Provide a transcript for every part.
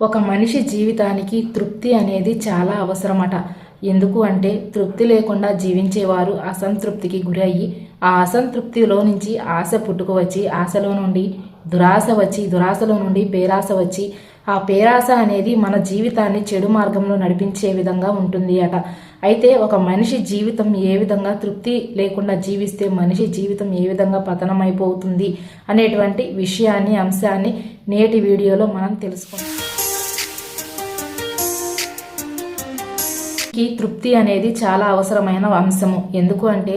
ఒక మనిషి జీవితానికి తృప్తి అనేది చాలా అవసరమట. ఎందుకు అంటే తృప్తి లేకుండా జీవించేవారు అసంతృప్తికి గురయ్యి ఆ అసంతృప్తిలో నుంచి ఆశ పుట్టుకువచ్చి ఆశలో నుండి దురాశ వచ్చి దురాశలో నుండి పేరాశ వచ్చి ఆ పేరాశ అనేది మన జీవితాన్ని చెడు మార్గంలో నడిపించే విధంగా ఉంటుంది అట. అయితే ఒక మనిషి జీవితం ఏ విధంగా తృప్తి లేకుండా జీవిస్తే మనిషి జీవితం ఏ విధంగా పతనమైపోతుంది అనేటువంటి విషయాన్ని అంశాన్ని నేటి వీడియోలో మనం తెలుసుకుందాం. కి తృప్తి అనేది చాలా అవసరమైన అంశము. ఎందుకు అంటే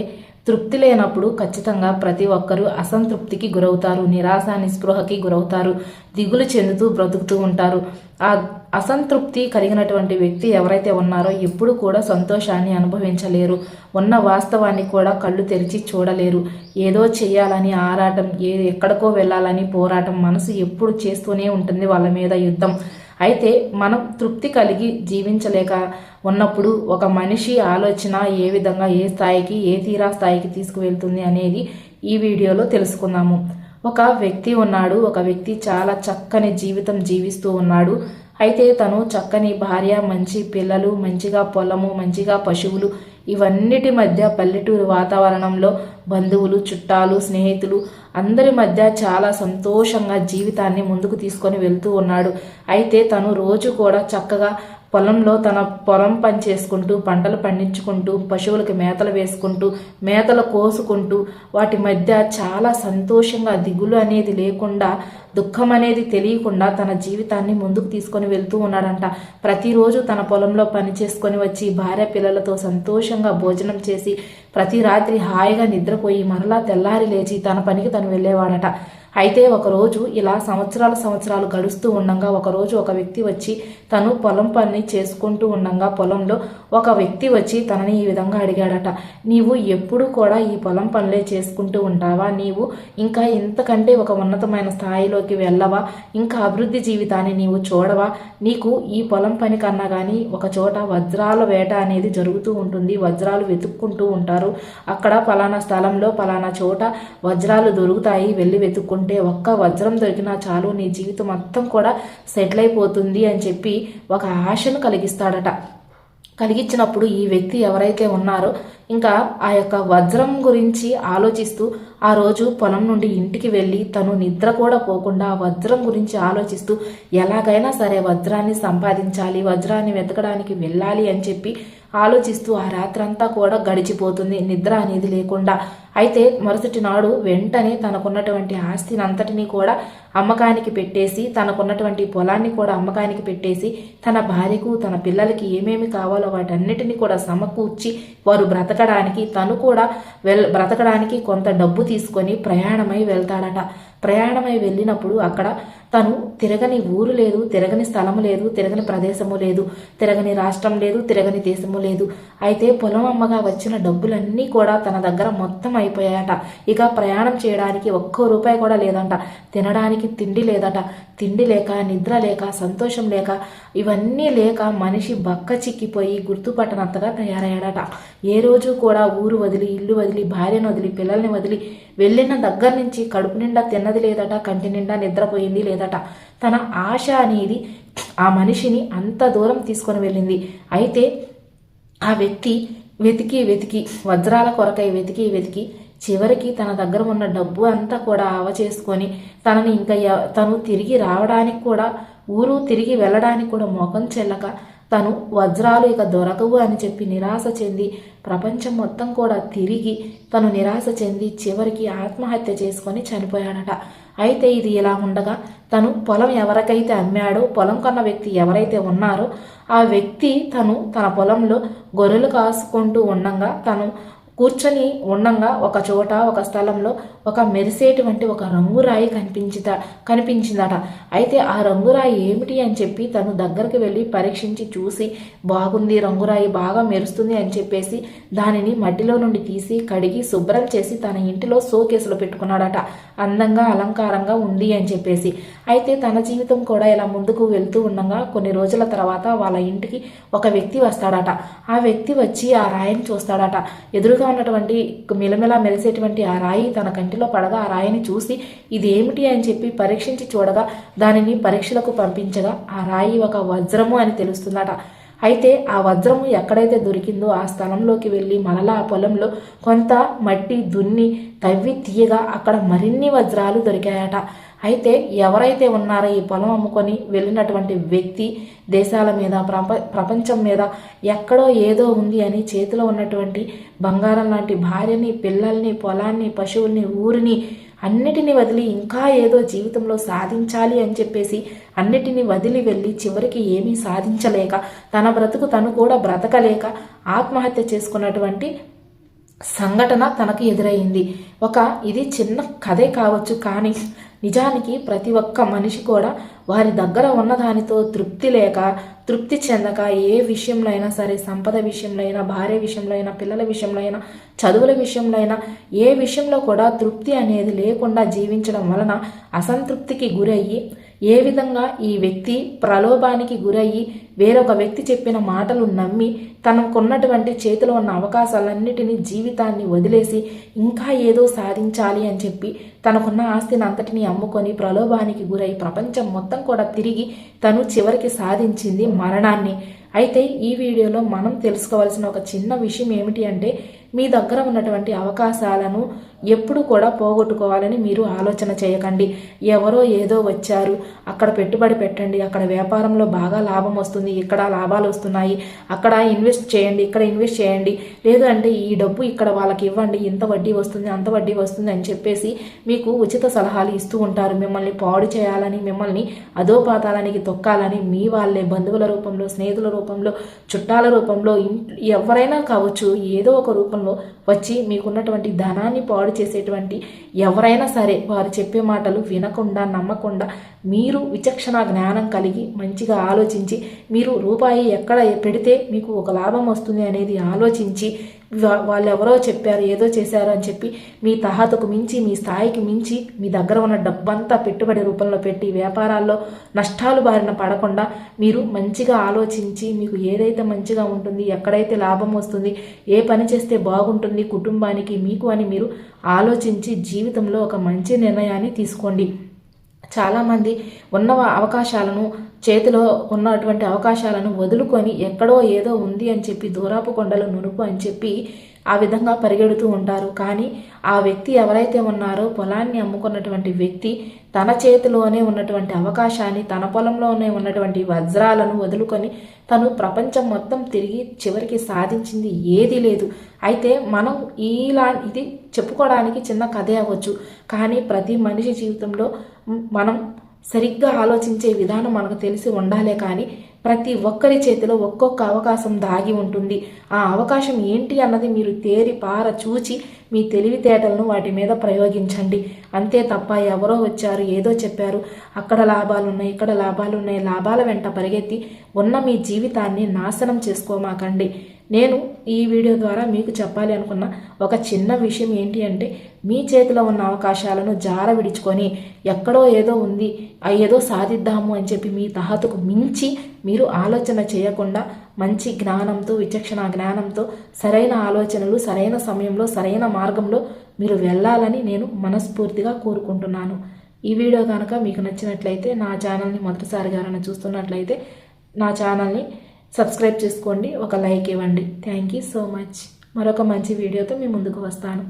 తృప్తి లేనప్పుడు ఖచ్చితంగా ప్రతి ఒక్కరూ అసంతృప్తికి గురవుతారు నిరాశ నిస్పృహకి గురవుతారు దిగులు చెందుతూ బ్రతుకుతూ ఉంటారు. ఆ అసంతృప్తి కలిగినటువంటి వ్యక్తి ఎవరైతే ఉన్నారో ఎప్పుడు కూడా సంతోషాన్ని అనుభవించలేరు. ఉన్న వాస్తవాన్ని కూడా కళ్ళు తెరిచి చూడలేరు. ఏదో చేయాలని ఆరాటం ఏ ఎక్కడికో వెళ్ళాలని పోరాటం మనసు ఎప్పుడు చేస్తూనే ఉంటుంది వాళ్ళ మీద యుద్ధం. అయితే మనం తృప్తి కలిగి జీవించలేక ఉన్నప్పుడు ఒక మనిషి ఆలోచన ఏ విధంగా ఏ స్థాయికి ఏ తీరా స్థాయికి తీసుకువెళ్తుంది అనేది ఈ వీడియోలో తెలుసుకుందాము. ఒక వ్యక్తి ఉన్నాడు ఒక వ్యక్తి చాలా చక్కని జీవితం జీవిస్తూ ఉన్నాడు. అయితే తను చక్కని భార్య మంచి పిల్లలు మంచిగా పొలము మంచిగా పశువులు ఇవన్నిటి మధ్య పల్లెటూరు వాతావరణంలో బంధువులు చుట్టాలు స్నేహితులు అందరి మధ్య చాలా సంతోషంగా జీవితాన్ని ముందుకు తీసుకొని వెళ్తూ ఉన్నాడు. అయితే తను రోజు కూడా చక్కగా పొలంలో తన పొలం పని చేసుకుంటూ పంటలు పండించుకుంటూ పశువులకి మేతలు వేసుకుంటూ మేతలు కోసుకుంటూ వాటి మధ్య చాలా సంతోషంగా దిగులు అనేది లేకుండా దుఃఖం అనేది తెలియకుండా తన జీవితాన్ని ముందుకు తీసుకొని వెళ్తూ ఉన్నాడంట. ప్రతిరోజు తన పొలంలో పని చేసుకొని వచ్చి భార్య పిల్లలతో సంతోషంగా భోజనం చేసి ప్రతి రాత్రి హాయిగా నిద్రపోయి మరలా తెల్లారి లేచి తన పనికి తను వెళ్ళేవాడట. అయితే ఒకరోజు ఇలా సంవత్సరాలు సంవత్సరాలు గడుస్తూ ఉండగా ఒకరోజు ఒక వ్యక్తి వచ్చి తను పొలం పని చేసుకుంటూ ఉండగా పొలంలో ఒక వ్యక్తి వచ్చి తనని ఈ విధంగా అడిగాడట నీవు ఎప్పుడు కూడా ఈ పొలం పనులే చేసుకుంటూ ఉంటావా? నీవు ఇంకా ఇంతకంటే ఒక ఉన్నతమైన స్థాయిలోకి వెళ్ళవా? ఇంకా అభివృద్ధి జీవితాన్ని నీవు చూడవా? నీకు ఈ పొలం పని కన్నా కానీ ఒక చోట వజ్రాల వేట అనేది జరుగుతూ ఉంటుంది. వజ్రాలు వెతుక్కుంటూ ఉంటారు. అక్కడ పలానా స్థలంలో పలానా చోట వజ్రాలు దొరుకుతాయి. వెళ్ళి వెతుక్కుంటూ ఉంటే ఒక్క వజ్రం దొరికినా చాలు నీ జీవితం మొత్తం కూడా సెటిల్ అయిపోతుంది అని చెప్పి ఒక ఆశను కలిగిస్తాడట. కలిగించినప్పుడు ఈ వ్యక్తి ఎవరైతే ఉన్నారో ఇంకా ఆ యొక్క వజ్రం గురించి ఆలోచిస్తూ ఆ రోజు పొలం నుండి ఇంటికి వెళ్ళి తను నిద్ర కూడా పోకుండా ఆ వజ్రం గురించి ఆలోచిస్తూ ఎలాగైనా సరే వజ్రాన్ని సంపాదించాలి వజ్రాన్ని వెతకడానికి వెళ్ళాలి అని చెప్పి ఆలోచిస్తూ ఆ రాత్రంతా కూడా గడిచిపోతుంది నిద్ర అనేది లేకుండా. అయితే మరుసటి నాడు వెంటనే తనకున్నటువంటి ఆస్తిని అంతటినీ కూడా అమ్మకానికి పెట్టేసి తనకున్నటువంటి పొలాన్ని కూడా అమ్మకానికి పెట్టేసి తన భార్యకు తన పిల్లలకి ఏమేమి కావాలో వాటన్నిటిని కూడా సమకూర్చి వారు బ్రతకడానికి తను కూడా వెల్ బ్రతకడానికి కొంత డబ్బు తీసుకొని ప్రయాణమై వెళ్తాడట. ప్రయాణమై వెళ్ళినప్పుడు అక్కడ తను తిరగని ఊరు లేదు తిరగని స్థలము లేదు తిరగని ప్రదేశము లేదు తిరగని రాష్ట్రం లేదు తిరగని దేశము లేదు. అయితే పొలం అమ్మగా వచ్చిన డబ్బులన్నీ కూడా తన దగ్గర మొత్తం అయిపోయాయట. ఇక ప్రయాణం చేయడానికి ఒక్కో రూపాయి కూడా లేదంట. తినడానికి తిండి లేదట. తిండి లేక నిద్ర లేక సంతోషం లేక ఇవన్నీ లేక మనిషి బక్క చిక్కిపోయి గుర్తుపట్టనంతగా తయారయ్యాడట. ఏ రోజు కూడా ఊరు వదిలి ఇల్లు వదిలి భార్యను వదిలి పిల్లల్ని వదిలి వెళ్ళిన దగ్గర నుంచి కడుపు నిండా తిన్నది లేదట కంటి నిండా నిద్రపోయింది లేదట. తన ఆశ అనేది ఆ మనిషిని అంత దూరం తీసుకొని వెళ్ళింది. అయితే ఆ వ్యక్తి వెతికి వెతికి వజ్రాల కొరకై వెతికి వెతికి చివరికి తన దగ్గర ఉన్న డబ్బు అంతా కూడా ఆవ చేసుకొని తనని ఇంకా తను తిరిగి రావడానికి కూడా ఊరు తిరిగి వెళ్ళడానికి కూడా మొఖం చెల్లక తను వజ్రాలు ఇక దొరకవు అని చెప్పి నిరాశ చెంది ప్రపంచం మొత్తం కూడా తిరిగి తను నిరాశ చెంది చివరికి ఆత్మహత్య చేసుకొని చనిపోయాడట. అయితే ఇది ఇలా ఉండగా తను పొలం ఎవరికైతే అమ్మాడో పొలం కొన్న వ్యక్తి ఎవరైతే ఉన్నారో ఆ వ్యక్తి తను తన పొలంలో గొర్రెలు కాసుకుంటూ ఉండగా తను కూర్చొని ఉండంగా ఒక చోట ఒక స్థలంలో ఒక మెరిసేటువంటి ఒక రంగురాయి కనిపించిత కనిపించిందట. అయితే ఆ రంగురాయి ఏమిటి అని చెప్పి తను దగ్గరికి వెళ్ళి పరీక్షించి చూసి బాగుంది రంగురాయి బాగా మెరుస్తుంది అని చెప్పేసి దానిని మట్టిలో నుండి తీసి కడిగి శుభ్రం చేసి తన ఇంటిలో సోకేసులో పెట్టుకున్నాడట. అందంగా అలంకారంగా ఉంది అని చెప్పేసి. అయితే తన జీవితం కూడా ఇలా ముందుకు వెళ్తూ ఉండగా కొన్ని రోజుల తర్వాత వాళ్ళ ఇంటికి ఒక వ్యక్తి వస్తాడట. ఆ వ్యక్తి వచ్చి ఆ రాయిని చూస్తాడట. ఎదురుగా ఎదురుగా ఉన్నటువంటి మిలమిలా మెరిసేటువంటి ఆ రాయి తన కంటిలో పడగా ఆ రాయిని చూసి ఇది ఏమిటి? అని చెప్పి పరీక్షించి చూడగా దానిని పరీక్షలకు పంపించగా ఆ రాయి ఒక వజ్రము అని తెలుస్తుందట. అయితే ఆ వజ్రము ఎక్కడైతే దొరికిందో ఆ స్థలంలోకి వెళ్ళి మరలా ఆ పొలంలో కొంత మట్టి దున్ని తవ్వి తీయగా అక్కడ మరిన్ని వజ్రాలు దొరికాయట. అయితే ఎవరైతే ఉన్నారో ఈ పొలం అమ్ముకొని వెళ్ళినటువంటి వ్యక్తి దేశాల మీద ప్రప ప్రపంచం మీద ఎక్కడో ఏదో ఉంది అని చేతిలో ఉన్నటువంటి బంగారం లాంటి భార్యని పిల్లల్ని పొలాన్ని పశువుల్ని ఊరిని అన్నిటిని వదిలి ఇంకా ఏదో జీవితంలో సాధించాలి అని చెప్పేసి అన్నిటిని వదిలి వెళ్ళి చివరికి ఏమీ సాధించలేక తన బ్రతుకు తను కూడా బ్రతకలేక ఆత్మహత్య చేసుకున్నటువంటి సంఘటన తనకు ఎదురైంది. ఒక ఇది చిన్న కథే కావచ్చు కానీ నిజానికి ప్రతి ఒక్క మనిషి కూడా వారి దగ్గర ఉన్నదానితో తృప్తి లేక తృప్తి చెందక ఏ విషయంలో అయినా సరే సంపద విషయంలో అయినా భార్య విషయంలో అయినా పిల్లల విషయంలో అయినా చదువుల విషయంలో అయినా ఏ విషయంలో కూడా తృప్తి అనేది లేకుండా జీవించడం వలన అసంతృప్తికి గురయ్యి ఏ విధంగా ఈ వ్యక్తి ప్రలోభానికి గురయ్యి వేరొక వ్యక్తి చెప్పిన మాటలు నమ్మి తనకున్నటువంటి చేతిలో ఉన్న అవకాశాలన్నిటినీ జీవితాన్ని వదిలేసి ఇంకా ఏదో సాధించాలి అని చెప్పి తనకున్న ఆస్తిని అంతటిని అమ్ముకొని ప్రలోభానికి గురై ప్రపంచం మొత్తం కూడా తిరిగి తను చివరికి సాధించింది మరణాన్ని. అయితే ఈ వీడియోలో మనం తెలుసుకోవాల్సిన ఒక చిన్న విషయం ఏమిటి అంటే మీ దగ్గర ఉన్నటువంటి అవకాశాలను ఎప్పుడు కూడా పోగొట్టుకోవాలని మీరు ఆలోచన చేయకండి. ఎవరో ఏదో వచ్చారు. అక్కడ పెట్టుబడి పెట్టండి. అక్కడ వ్యాపారంలో బాగా లాభం వస్తుంది. ఇక్కడ లాభాలు వస్తున్నాయి. అక్కడ ఇన్వెస్ట్ చేయండి. ఇక్కడ ఇన్వెస్ట్ చేయండి. లేదు అంటే ఈ డబ్బు ఇక్కడ వాళ్ళకి ఇవ్వండి. ఇంత వడ్డీ వస్తుంది. అంత వడ్డీ వస్తుంది అని చెప్పేసి మీకు ఉచిత సలహాలు ఇస్తూ ఉంటారు. మిమ్మల్ని పాడు చేయాలని మిమ్మల్ని అధోపాతాలానికి తొక్కాలని మీ వాళ్ళే. బంధువుల రూపంలో స్నేహితుల రూపంలో చుట్టాల రూపంలో ఎవరైనా కావచ్చు ఏదో ఒక రూపంలో రూపంలో వచ్చి మీకున్నటువంటి ధనాన్ని పాడు చేసేటువంటి ఎవరైనా సరే వారు చెప్పే మాటలు వినకుండా నమ్మకుండా మీరు విచక్షణ జ్ఞానం కలిగి మంచిగా ఆలోచించి మీరు రూపాయి ఎక్కడ పెడితే మీకు ఒక లాభం వస్తుంది అనేది ఆలోచించి వాళ్ళు ఎవరో చెప్పారు ఏదో చేశారు అని చెప్పి మీ తహతకు మించి మీ స్థాయికి మించి మీ దగ్గర ఉన్న డబ్బంతా పెట్టుబడి రూపంలో పెట్టి వ్యాపారాల్లో నష్టాలు బారిన పడకుండా మీరు మంచిగా ఆలోచించి మీకు ఏదైతే మంచిగా ఉంటుంది ఎక్కడైతే లాభం వస్తుంది ఏ పని చేస్తే బాగుంటుంది కుటుంబానికి మీకు అని మీరు ఆలోచించి జీవితంలో ఒక మంచి నిర్ణయాన్ని తీసుకోండి. చాలామంది ఉన్న అవకాశాలను చేతిలో ఉన్నటువంటి అవకాశాలను వదులుకొని ఎక్కడో ఏదో ఉంది అని చెప్పి దూరాపు కొండలు నునుపు అని చెప్పి ఆ విధంగా పరిగెడుతూ ఉంటారు. కానీ ఆ వ్యక్తి ఎవరైతే ఉన్నారో పొలాన్ని అమ్ముకున్నటువంటి వ్యక్తి తన చేతిలోనే ఉన్నటువంటి అవకాశాన్ని తన పొలంలోనే ఉన్నటువంటి వజ్రాలను వదులుకొని తను ప్రపంచం మొత్తం తిరిగి చివరికి సాధించింది ఏదీ లేదు. అయితే మనం ఇలా ఇది చెప్పుకోవడానికి చిన్న కథే అవ్వచ్చు. కానీ ప్రతి మనిషి జీవితంలో మనం సరిగ్గా ఆలోచించే విధానం మనకు తెలిసి ఉండాలే కానీ ప్రతి ఒక్కరి చేతిలో ఒక్కొక్క అవకాశం దాగి ఉంటుంది. ఆ అవకాశం ఏంటి అన్నది మీరు తేరి పార చూచి మీ తెలివితేటలను వాటి మీద ప్రయోగించండి. అంతే తప్ప ఎవరో వచ్చారు ఏదో చెప్పారు. అక్కడ లాభాలు ఉన్నాయి ఇక్కడ లాభాలు ఉన్నాయి. లాభాల వెంట పరిగెత్తి ఉన్న మీ జీవితాన్ని నాశనం చేసుకోమాకండి. నేను ఈ వీడియో ద్వారా మీకు చెప్పాలి అనుకున్న ఒక చిన్న విషయం ఏంటి అంటే మీ చేతిలో ఉన్న అవకాశాలను జార విడుచుకొని ఎక్కడో ఏదో ఉంది ఏదో సాధిద్దాము అని చెప్పి మీ తహతకు మించి మీరు ఆలోచన చేయకుండా మంచి జ్ఞానంతో విచక్షణ జ్ఞానంతో సరైన ఆలోచనలు సరైన సమయంలో సరైన మార్గంలో మీరు వెళ్ళాలని నేను మనస్ఫూర్తిగా కోరుకుంటున్నాను. ఈ వీడియో కనుక మీకు నచ్చినట్లయితే నా ఛానల్ని మొదటిసారిగా చూస్తున్నట్లయితే నా ఛానల్ని సబ్స్క్రైబ్ చేసుకోండి. ఒక లైక్ ఇవ్వండి. థ్యాంక్ యూ సో మచ్ మరొక మంచి వీడియోతో మీ ముందుకు వస్తాను.